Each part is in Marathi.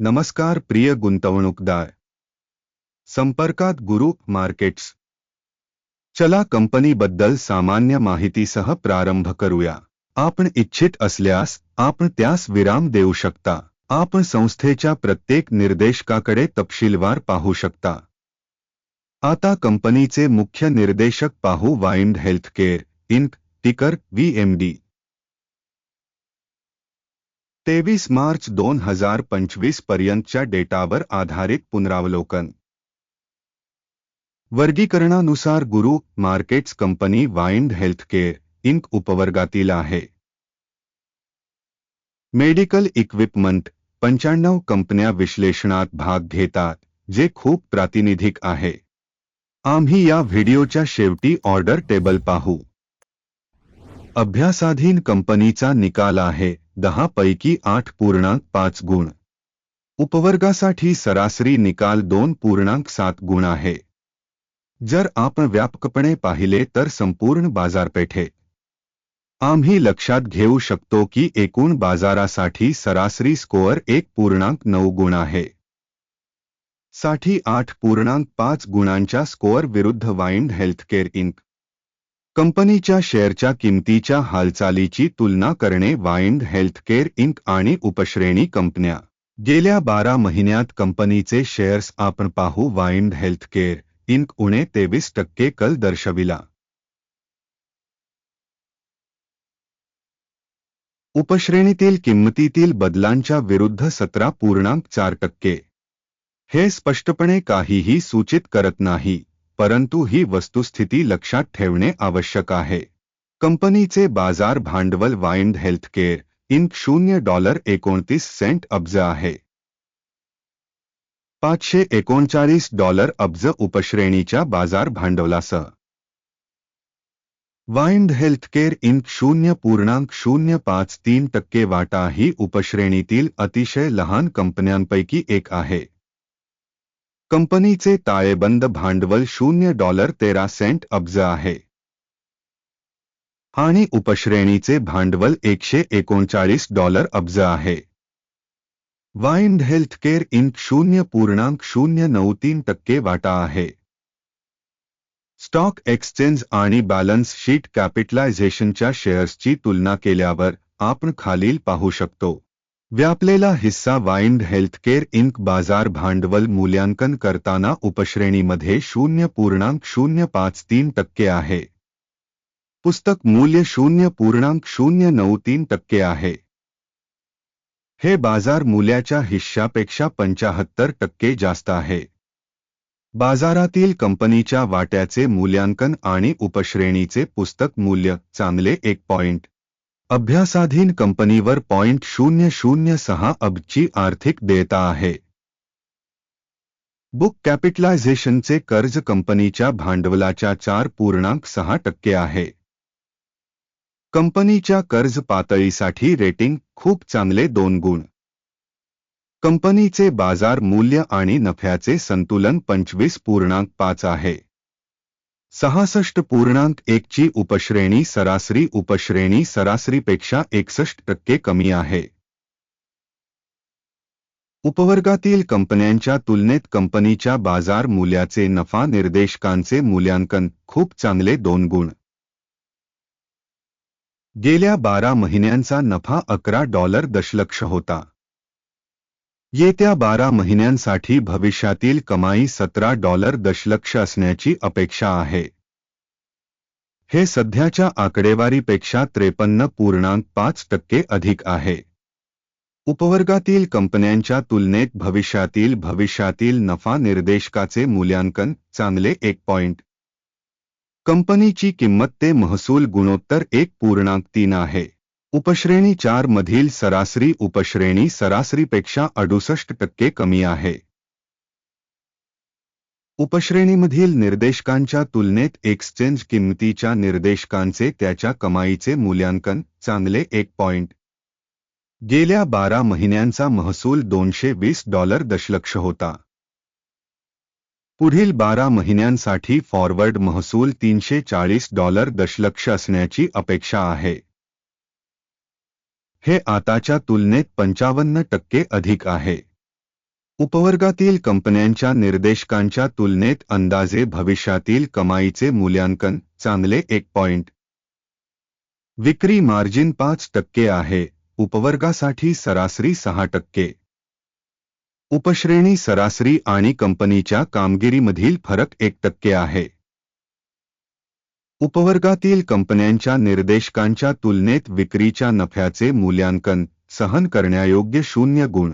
नमस्कार प्रिय गुंतवणूकदार. संपर्कात गुरु मार्केट्स. चला कंपनीबद्दल सामान्य माहितीसह प्रारंभ करूया. आपण इच्छित असल्यास आपण त्यास विराम देऊ शकता. आपण संस्थेच्या प्रत्येक निर्देशकाकडे तपशीलवार पाहू शकता. आता कंपनीचे मुख्य निर्देशक पाहू वाइंड हेल्थकेअर इंक टिकर व्हीएमडी तेवीस मार्च दोन हजार पंचवीस पर्यंतच्या डेटावर आधारित पुनरावलोकन. वर्गीकरणानुसार Guru markets company Wind Healthcare Inc उपवर्गातील आहे. मेडिकल इक्विपमेंट पंच्याण्णव कंपन्या विश्लेषणात भाग घेतात जे खूप प्रातिनिधिक आहे. आम्ही या व्हिडिओच्या शेवटी ऑर्डर टेबल पाहू. अभ्यासाधीन कंपनीचा निकाल आहे दहा पैकी आठ पूर्णांक पाच गुण. उपवर्गासाठी सरासरी निकाल दोन पूर्णांक सात गुण आहे. जर आपण व्यापकपणे पाहिले तर संपूर्ण बाजारपेठे. आम्ही लक्षात घेऊ शकतो की एकूण बाजारासाठी सरासरी स्कोअर एक पूर्णांक नऊ गुण आहे. साठी आठ पूर्णांक पाच गुणांच्या स्कोअर विरुद्ध वाइंड हेल्थकेअर इंक. कंपनीच्या शेअरच्या किमतीच्या हालचालीची तुलना करणे वाइंड हेल्थकेअर इंक आणि उपश्रेणी कंपन्या. गेल्या बारा महिन्यात कंपनीचे शेअर्स आपण पाहू वाइंड हेल्थकेअर इंक उणे तेवीस टक्के कल दर्शविला. उपश्रेणीतील किंमतीतील बदलांच्या विरुद्ध सतरा पूर्णांक चार टक्के. हे स्पष्टपणे काहीही सूचित करत नाही. परंतु ही वस्तुस्थिती लक्षात ठेवणे आवश्यक आहे. कंपनीचे बाजार भांडवल वाइंड हेल्थकेअर इंक शून्य डॉलर एकोणतीस सेंट अब्ज आहे. पाचशे एकोणचाळीस डॉलर अब्ज उपश्रेणीच्या बाजार भांडवलासह. वाइंड हेल्थकेअर इंक शून्य पूर्णांक शून्य पाच तीन टक्के वाटा ही उपश्रेणीतील अतिशय लहान कंपन्यांपैकी एक आहे. कंपनीचे ताळेबंद भांडवल शून्य डॉलर तेरा सेंट अब्ज आहे. आणि उपश्रेणीचे भांडवल एकशे एकोणचाळीस डॉलर अब्ज आहे. वाइंड हेल्थकेअर इंक शून्य पूर्णांक शून्य नऊ तीन टक्के वाटा आहे. स्टॉक एक्सचेंज आणि बॅलन्स शीट कॅपिटलायझेशनच्या शेअर्सची तुलना केल्यावर आपण खालील पाहू शकतो. व्यापलेला हिस्सा वाइंड हेल्थकेअर इंक बाजार भांडवल मूल्यांकन करताना उपश्रेणीमध्ये शून्य पूर्णांक शून्य पाच तीन टक्के आहे. पुस्तक मूल्य शून्य पूर्णांक शून्य नऊ तीन टक्के आहे. हे बाजार मूल्याच्या हिश्श्यापेक्षा पंचाहत्तर टक्के जास्त आहे. बाजारातील कंपनीच्या वाट्याचे मूल्यांकन आणि उपश्रेणीचे पुस्तक मूल्य चांगले एक पॉइंट. अभ्यासाधीन कंपनीवर पॉइंट शून्य शून्य सहा अब्जची आर्थिक देयता आहे. बुक कॅपिटलायझेशनचे कर्ज कंपनीच्या भांडवलाच्या चार पूर्णांक सहा टक्के आहे. कंपनीच्या कर्ज पातळीसाठी रेटिंग खूप चांगले दोन गुण. कंपनीचे बाज़ार मूल्य आणि नफ्याचे संतुलन पंचवीस पूर्णांक पाच आहे. सहासष्ट पूर्णांक एकची उपश्रेणी सरासरी उपश्रेणी सरासरीपेक्षा एकसष्ट टक्के कमी आहे. उपवर्गातील कंपन्यांच्या तुलनेत कंपनीच्या बाजार मूल्याचे नफा निर्देशकांचे मूल्यांकन खूप चांगले दोन गुण. गेल्या बारा महिन्यांचा नफा अकरा डॉलर दशलक्ष होता. येत्या बारा महिन्यांसाठी भविष्यातील कमाई सतरा डॉलर दशलक्ष असण्याची अपेक्षा आहे. हे सध्याच्या आकडेवारीपेक्षा त्रेपन्न पूर्णांक पाच टक्के अधिक आहे. उपवर्गातील कंपन्यांच्या तुलनेत भविष्यातील भविष्यातील नफा निर्देशकाचे मूल्यांकन चांगले एक पॉइंट. कंपनीची किंमत ते महसूल गुणोत्तर एक पूर्णांक तीन आहे. उपश्रेणी चार मधील सरासरी उपश्रेणी सरासरीपेक्षा अडुसष्ट टक्के कमी आहे. उपश्रेणीमधील निर्देशकांच्या तुलनेत एक्सचेंज किंमतीच्या निर्देशकांचे त्याच्या कमाईचे मूल्यांकन चांगले एक पॉइंट. गेल्या बारा महिन्यांचा महसूल दोनशे वीस डॉलर दशलक्ष होता. पुढील बारा महिन्यांसाठी फॉरवर्ड महसूल तीनशे चाळीस डॉलर दशलक्ष असण्याची अपेक्षा आहे. हे आताच्या तुलनेत पंचावन्न टक्के अधिक आहे. उपवर्गातील कंपन्यांच्या निर्देशकांच्या तुलनेत अंदाजे भविष्यातील कमाईचे मूल्यांकन चांगले एक पॉइंट विक्री मार्जिन पाच टक्के आहे उपवर्गासाठी सरासरी सहा टक्के. उपश्रेणी सरासरी आणि कंपनीच्या कामगिरीमधील फरक एक टक्के आहे. उपवर्गातील कंपन्यांच्या निर्देशकांच्या तुलनेत विक्रीच्या नफ्याचे मूल्यांकन सहन करण्यायोग्य शून्य गुण.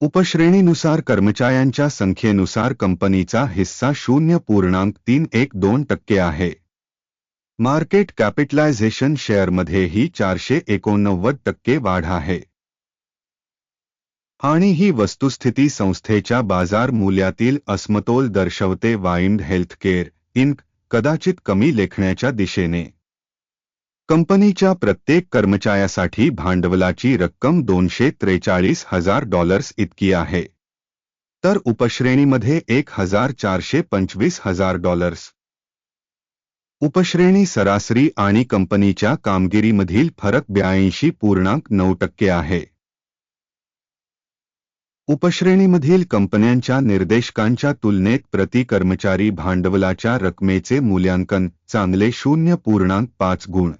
उपश्रेणीनुसार कर्मचाऱ्यांच्या संख्येनुसार कंपनीचा हिस्सा शून्य पूर्णांक तीन एक दोन टक्के आहे. मार्केट कॅपिटलायझेशन शेअरमध्येही चारशे एकोणनव्वद टक्के वाढ आहे. आणि ही वस्तुस्थिती संस्थेच्या बाजार मूल्यातील असमतोल दर्शवते वाइंड हेल्थकेअर इंक कदाचित कमी लेखण्याच्या दिशेने. कंपनीच्या प्रत्येक कर्मचाऱ्यासाठी भांडवलाची रक्कम दोनशे त्रेचाळीस हजार डॉलर्स इतकी आहे. तर उपश्रेणीमध्ये एक हजार चारशे पंचवीस हजार डॉलर्स. उपश्रेणी सरासरी आणि कंपनीच्या कामगिरीमधील फरक ब्याऐंशी पूर्णांक नऊ टक्के आहे. उपश्रेणीमधील कंपन्यांच्या निर्देशकांच्या तुलनेत प्रति कर्मचारी भांडवलाच्या रकमेचे मूल्यांकन चांगले शून्य पूर्णांक पाच गुण.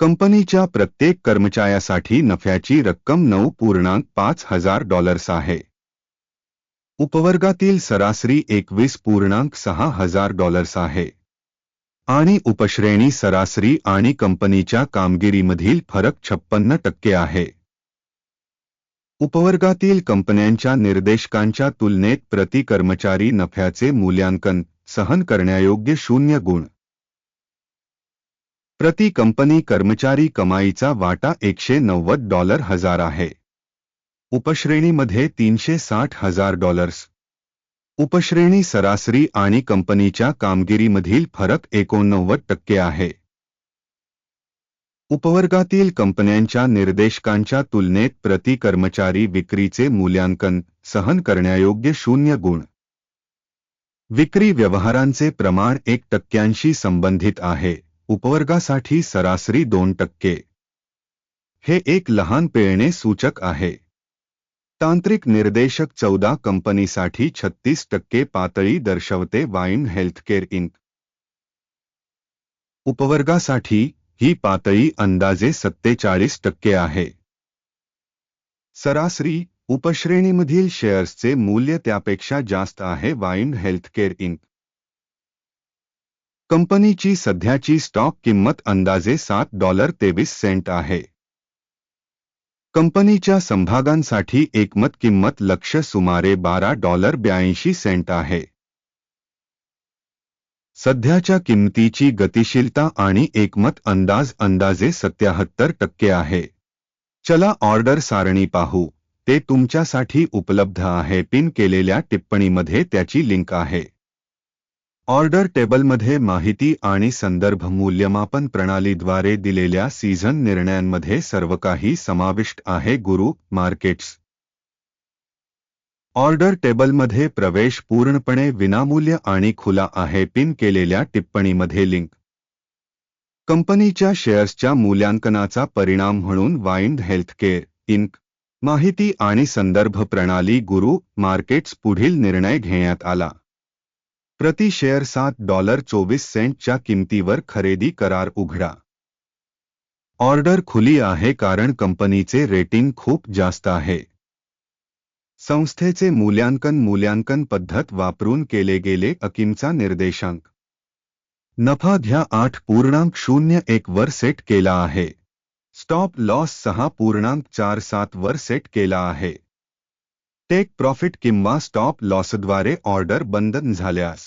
कंपनीच्या प्रत्येक कर्मचाऱ्यासाठी नफ्याची रक्कम नऊ पूर्णांक पाच हजार डॉलर्स आहे. उपवर्गातील सरासरी एकवीस पूर्णांक सहा हजार डॉलर्स आहे. आणि उपश्रेणी सरासरी आणि कंपनीच्या कामगिरीमधील फरक छप्पन्न टक्के आहे. उपवर्गातील कंपन्यांच्या निर्देशकांच्या तुलनेत प्रति कर्मचारी नफ्याचे मूल्यांकन सहन करण्यायोग्य शून्य गुण. प्रति कंपनी कर्मचारी कमाईचा वाटा एकशे नव्वद डॉलर हजार आहे. उपश्रेणीमध्ये तीनशे साठ हजार डॉलर्स. उपश्रेणी सरासरी आणि कंपनीच्या कामगिरीमधील फरक एकोणनव्वद टक्के आहे. उपवर्गातील कंपन्यांच्या निर्देशकांच्या तुलनेत प्रति कर्मचारी विक्रीचे मूल्यांकन सहन करण्यायोग्य शून्य गुण. विक्री व्यवहारांचे प्रमाण एक टक्क्यांशी संबंधित आहे, उपवर्गासाठी सरासरी दोन टक्के. हे एक लहान पेळणे सूचक आहे. तांत्रिक निर्देशक चौदा कंपनीसाठी छत्तीस टक्के पातळी दर्शवते वाईन हेल्थकेअर इंक. उपवर्गासाठी ही पातळी अंदाजे सत्तेचाळीस टक्के आहे. सरासरी उपश्रेणीमधील शेअर्सचे मूल्य त्यापेक्षा जास्त आहे वाईन हेल्थकेअर इंक. कंपनीची सध्याची स्टॉक किंमत अंदाजे सात डॉलर तेवीस सेंट आहे. कंपनीच्या संभागांसाठी एकमत किंमत लक्ष सुमारे बारा डॉलर ब्याऐंशी सेंट आहे. सध्याच्या किंमतीची गतिशीलता आणि एकमत अंदाज अंदाजे सत्याहत्तर टक्के आहे. चला ऑर्डर सारणी पाहू. ते तुमच्यासाठी उपलब्ध आहे. पिन केलेल्या टिप्पणीमध्ये त्याची लिंक आहे. ऑर्डर टेबलमध्ये माहिती आणि संदर्भ मूल्यमापन प्रणालीद्वारे दिलेल्या सीझन निर्णयांमध्ये सर्व काही समाविष्ट आहे. गुरु मार्केट्स ऑर्डर टेबलमध्ये प्रवेश पूर्णपणे विनामूल्य आणि खुला आहे पिन केलेल्या टिप्पणीमध्ये लिंक. कंपनीच्या शेअर्सच्या मूल्यांकनाचा परिणाम म्हणून वाइंड हेल्थकेअर इंक माहिती आणि संदर्भ प्रणाली गुरु मार्केट्स पुढील निर्णय घेण्यात आला. प्रति शेअर सात डॉलर चोवीस सेंटच्या किमतीवर खरेदी करार उघडा. ऑर्डर खुली आहे कारण कंपनीचे रेटिंग खूप जास्त आहे. संस्थेचे मूल्यांकन मूल्यांकन पद्धत वापरून केले गेले अकिमचा निर्देशांक. नफा घ्या आठ पूर्णांक शून्य एक वर सेट केला आहे. स्टॉप लॉस सहा पूर्णांक चार सात वर सेट केला आहे. टेक प्रॉफिट किंवा स्टॉप लॉसद्वारे ऑर्डर बंधन झाल्यास.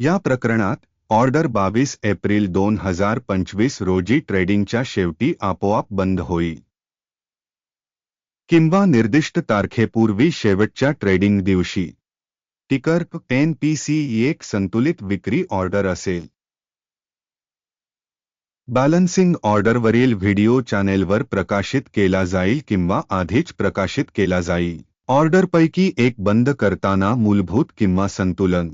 या प्रकरणात ऑर्डर बावीस एप्रिल दोन हजार पंचवीस रोजी ट्रेडिंगच्या शेवटी आपोआप बंद होईल. किंवा निर्दिष्ट तारखेपूर्वी शेवटच्या ट्रेडिंग दिवशी. टिकर एन पी सी एक संतुलित विक्री ऑर्डर असेल. बॅलन्सिंग ऑर्डरवरील व्हिडिओ चॅनेलवर प्रकाशित केला जाईल किंवा आधीच प्रकाशित केला जाईल. ऑर्डरपैकी एक बंद करताना मूलभूत किंवा संतुलन.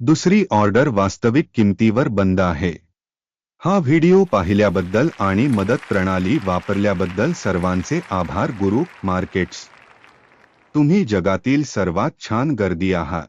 दुसरी ऑर्डर वास्तविक किंमतीवर बंद आहे. हा व्हिडिओ पाहिल्याबद्दल आणि मदत प्रणाली वापरल्याबद्दल सर्वांचे आभार गुरु मार्केट्स. तुम्ही जगातील सर्वात छान गर्दी आहात.